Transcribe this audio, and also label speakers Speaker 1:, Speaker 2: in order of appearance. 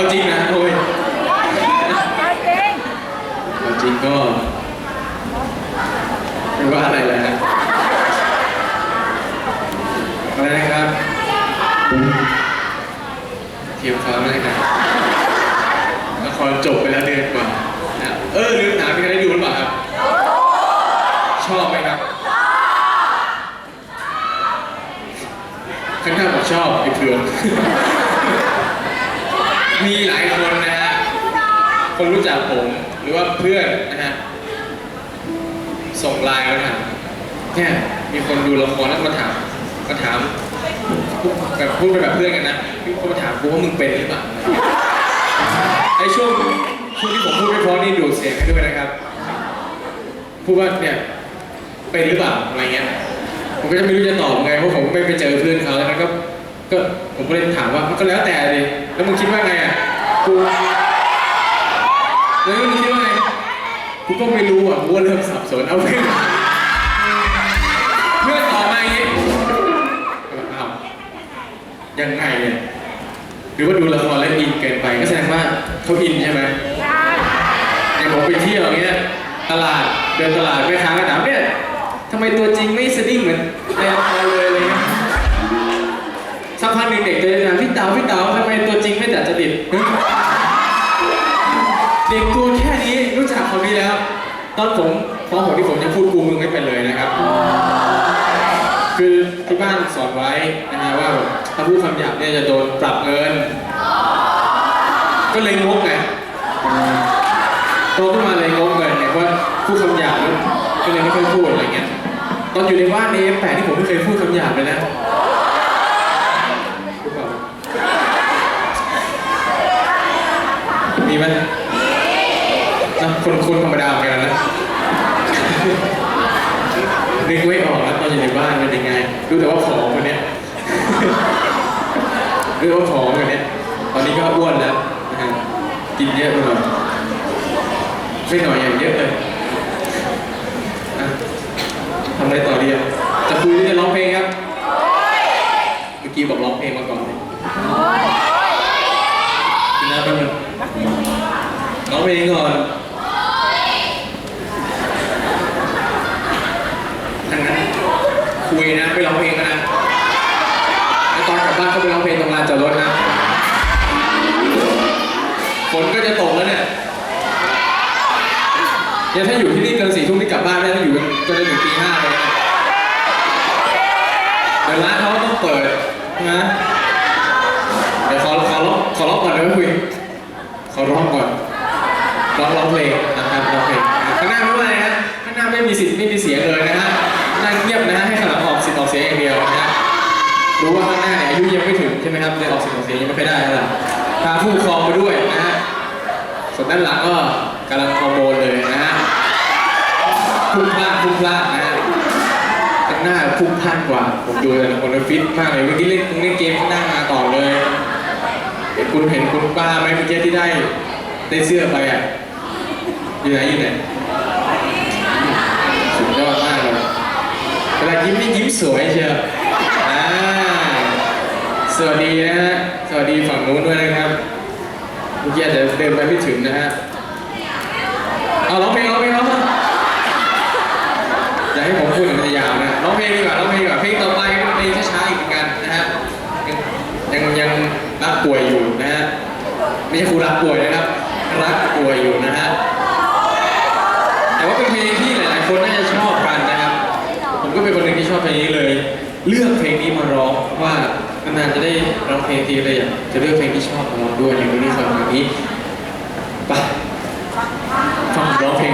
Speaker 1: เอาจริงนะโอ้ยเอาจริงก็ไม่ว่าอะไรเลยนะอะไรนะครับเทียมฟ้าเลยนะละครจบไปแล้วเดือนกว่านะเออลืมถามพี่ใครได้ดูหรือเปล่าครับ ชอบไหมครับข้างๆบอกชอบไอ้เผือก มีหลายคนนะฮะ คนรู้จักผมหรือว่าเพื่อนนะฮะ ส่งไลน์มาถามเนี่ยมีคนดูละครแล้วมาถามมาถามแบบพูดไปแบบเพื่อนกันนะมีคนมาถามกูว่ามึงเป็นหรือเปล่าไอ้ช่วงช่วงที่ผมพูดไม่พราะนี่ดูเสียงให้ด้วยนะครับ พูดว่าเนี่ยเป็นหรือเปล่าอะไรเงี้ยผมก็จะไม่รู้จะตอบไงเพราะผมไม่ไปเจอเพื่อนเขาแล้วก็ ก็ผมก็เลยถามว่ามันก็แล้วแต่ดิแล้วมึงคิดว่าไงอะกูแล้วมึงคิดว่าไงกูก็ไม่รู้อะกูเริ่มสับสนเอาเพื่อนเพื่อนตอบมาอย่างงี้อ้าวยังไงเนี่ยหรือว่าดูละครแล้วอินเกินไปก็แสดงว่าเขาอินใช่ไหมอย่างผมไปเที่ยวอย่างเงี้ยตลาดเดินตลาดแม่ค้าก็ถามเนี่ยทำไมตัวจริงไม่สดิ้งเหมือนในละครเลย กพักหนึ่งเด็กจะเดินมาพี่เต๋าพี่เต๋าทำไมตัวจริงไม่ดัดจริตเด็กตัวแค่นี้รู้จักคำนี้แล้ว ตอนผมพอผมที่ผมยังพูดกูมึงไม่เป็นเลยนะครับ คือที่บ้านสอนไว้นะฮะว่าถ้าพูดคำหยาบเนี่ยจะโดนปรับเงิน ก็เลยงกไงโตขึ้นมาเลยงงเลยเนี่ยว่าพูดคำหยาบก็เลยไม่ค่อยพูดอะไรเงี้ยตอนอยู่ในบ้านในแปดที่ผมไม่เคยพูดคำหยาบเลยนะพูดเปล่า มีไหมนะคนคนธรรมดาเหมือนกันนะนึกไม่ออกนะตอนอยู่ในบ้านเป็นยังไงรู้แต่ว่าผอมคนเนี้ยรู้แต่ว่าผอมคนเนี้ยตอนนี้ก็อ้วนแล้วนะฮะกินเยอะไปหน่อยไม่หน่อยอย่างเยอะทำอะไรต่อดีอะ จะคุยหรือจะร้องเพลงครับ เมื่อกี้บอกร้องเพลงมาก่อนเลยกินน้ำแป๊บนึง ร้องเพลงก่อนดังนั้นคุยนะไม่ร้องเพลงนะแล้วตอนกลับบ้านก็ไปร้องเพลงตรงลานจอดรถนะฝนก็จะตกแล้วเนี่ยเนี่ยถ้าอยู่ที่นี่เกินสี่ทุ่มนี่กลับบ้านได้ถ้าอยู่จนถึงตีห้าเลยนะเดี๋ยวร้านเขาต้องเปิดนะ สิทธิ์ไม่มีเสียงเลยนะฮะนั่งเงียบนะฮะให้ข้างหลังออกสิทธิ์ออกเสียงอย่างเดียวนะฮะรู้ว่าข้างหน้าเนี่ยอายุยังไม่ถึงใช่ไหมครับเลยออกสิทธิ์ออกเสียงยังไม่ค่อยได้เท่าไหร่พาผู้ปกครองมาด้วยนะฮะส่วนด้านหลังก็กำลังฮอร์โมนเลยนะฮะพุ่งพลาดพุ่งพลาดนะฮะข้างหน้าพุ่งพลาดกว่าผมดูแต่ละคนฟิตมากเลยเมื่อกี้เล่นเล่นเกมข้างหน้ามาต่อเลยเห็นคุณเห็นคุณป้าไหมเมื่อกี้ที่ได้ได้เสื้อไปอะอยู่ไหนอยู่ไหนสุดยอดมากเลย เวลายิ้มนี่ยิ้มสวยเชียวอ่าสวัสดีนะฮะ สวัสดีฝั่งนู้นด้วยนะครับเมื่อกี้อาจจะเดินไปไม่ถึงนะฮะ เอาร้องเพลงร้องเพลงร้องเพลงอย่าให้ผมพูดมันจะยาวนะร้องเพลงดีกว่าร้องเพลงดีกว่าเพลงต่อไปเป็นเพลงช้าๆอีกเหมือนกันนะฮะ ยังยังยังรักป่วยอยู่นะฮะ ไม่ใช่ครูรักป่วยนะครับ รักป่วยอยู่นะฮะ แต่ว่าเป็นเพลงที่ นี้เลย เลือกเพลงนี้มาร้องว่านานจะได้ร้องเพลงทีเลยอย่างจะเลือกเพลงที่ชอบมาร้องด้วยในวันนี้สำหรับวันนี้ไปฟังร้องเพลง